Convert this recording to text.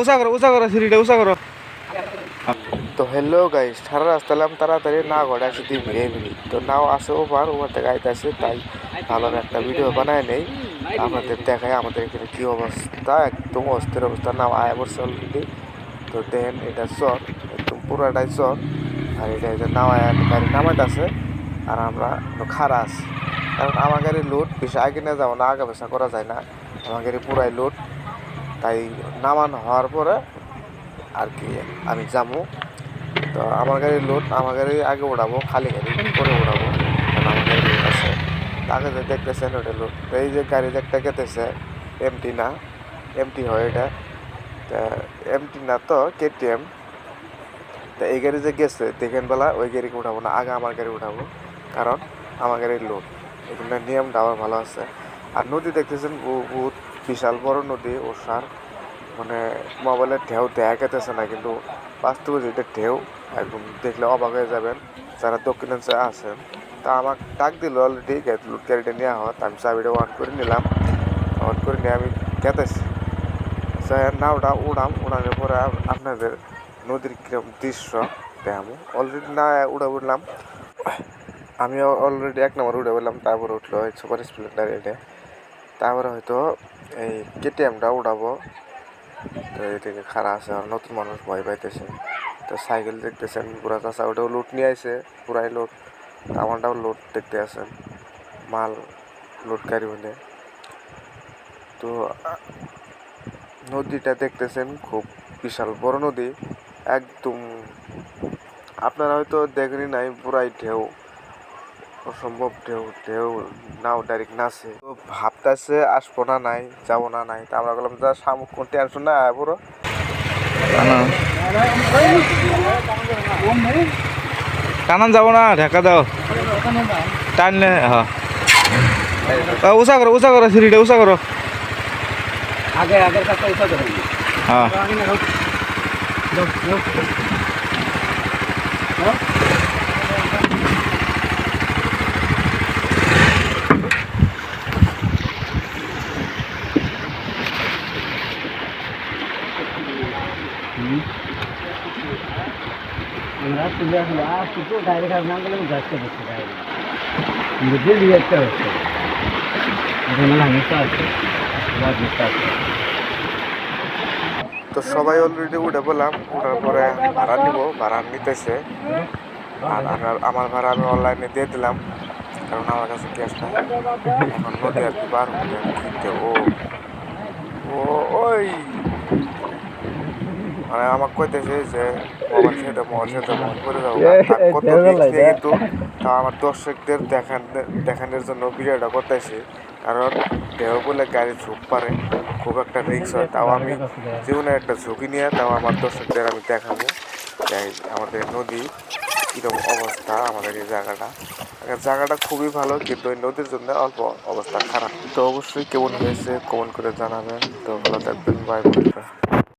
উষা করো উষা করো সিঁড়িটা উষা করো তো হ্যালো গাইস সারা রাস্তা এলাম তাড়াতাড়ি না ঘরে আসে দিই ভিড়ে ভিড়ি তো নাও আসে ওভার ওভার থেকে আইতে আসে তাই ভালো একটা ভিডিও বানায় নেই। আপনাদের দেখায় আমাদের এখানে কী অবস্থা একদম অস্থির অবস্থা। নাও আয় বসছে অলরেডি তো দেন এটা চর একদম পুরাটাই চর। আর এটা এটা নামায় গাড়ি নামাইতে আছে। আর আমরা খারা আছি। কারণ আমার গাড়ি লোড বেশি আগে নিয়ে যাবো না আগে পেশা করা যায় না। আমার গাড়ি পুরাই লোড তাই নামানো হওয়ার পরে আর কি আমি যাব। তো আমার গাড়ি লোড আমার গাড়ি আগে উঠাবো খালি গাড়ি, পরে কারণ আমার গাড়ি লোড আছে। আগে যে দেখতেছেন ওটা লোড তো এই যে গাড়ি একটা গেতেছে এমটি না এমটি হয় এটা। তা এমটি না তো কেটিএম তা এই গাড়ি যে গেছে, দেখেন বেলা, ওই গাড়িকে উঠাবো না, আগে আমার গাড়ি উঠাবো কারণ আমার গাড়ির লোড এখানে নিয়মটা আবার ভালো আছে। আর নদী দেখতেছেন বহুত বিশাল বড় নদী ওষার মানে মোবাইলের ঢেউ দেখা গেতেছে না, কিন্তু বাস্তবে যেটা ঢেউ, একদম দেখলে অবাক হয়ে যাবেন, যারা দক্ষিণাঞ্চলে আছেন, তা আমার ডাক দিল অলরেডি গাড়িটা নেওয়া হয় আমি চাবিটা অন করে নিলাম অন করে নিয়ে আমি গেতেছি। নাওটা উড়াম, উড়ানোর পরে আপনাদের নদীর কিরম দৃশ্য দেখাবো। অলরেডি না, উড়ে উঠলাম। আমি অলরেডি এক নম্বর উড়ে উঠলাম, তারপরে উঠল সুপার স্প্লেন্ডার এটা তারপরে হয়তো এই কেটিএমটা উঠাবো। তো এদিকে খারাপ আছে আর নতুন মানুষ ভয় পাইতেছে। তো সাইকেল দেখতেছেন পুরা চাষা ওটাও লুট নিয়ে আইছে, পুরাই লোড আমারটাও লোড দেখতে আছেন। মাল গাড়ি বলে। তো নদীটা দেখতেছেন, খুব বিশাল বড় নদী। একদম আপনারা হয়তো দেখেনি নাই, পুরাই ঢেউ। অসম্ভব ঢেউ ঢেউ নাও ডাইরেক্ট নাচে। তো ভাবতেছে আসব না নাই যাব না নাই। তা আমরা বললাম যা সামুক কোন টেনশন না আয় পুরো কানান। যাব না ঢাকা দাও। টানলে হ্যাঁ। উষা করো উষা করো সিঁড়িটা উষা করো। আগে আগের কাছে উঠা দেবেন হ্যাঁ? তো সবাই অলরেডি উঠে বললাম উঠার পরে ভাড়া নিব, ভাড়া নিতেছে। আর আমার- ভাড়া আমি অনলাইনে দিয়ে দিলাম, কারণ আমার কাছে ক্যাশ নাই। এখন নদী আর কি বার হতে ও ওই মানে আমাকে কইতেছে যে মোবাইল ছেড়ে মোবাইল ছেড়ে মোবাইল করে দাও কত নিয়ে কিন্তু তা আমার দর্শকদের দেখান দেখানোর জন্য ভিডিওটা করতেছি। কারণ ঢেউ বলে গাড়ি ঝুঁক পারে খুব একটা রিস্ক হয়। তাও আমি জীবনে একটা ঝুঁকি নিয়ে তাও আমার দর্শকদের আমি দেখাবো। যাই আমাদের নদী কীরকম অবস্থা আমাদের এই জায়গাটা। জায়গাটা খুবই ভালো কিন্তু ওই নদীর জন্য অল্প অবস্থা খারাপ। তো অবশ্যই কেমন হয়েছে কমেন্ট করে জানাবেন। তো ভালো থাকবেন বাই বন্ধুরা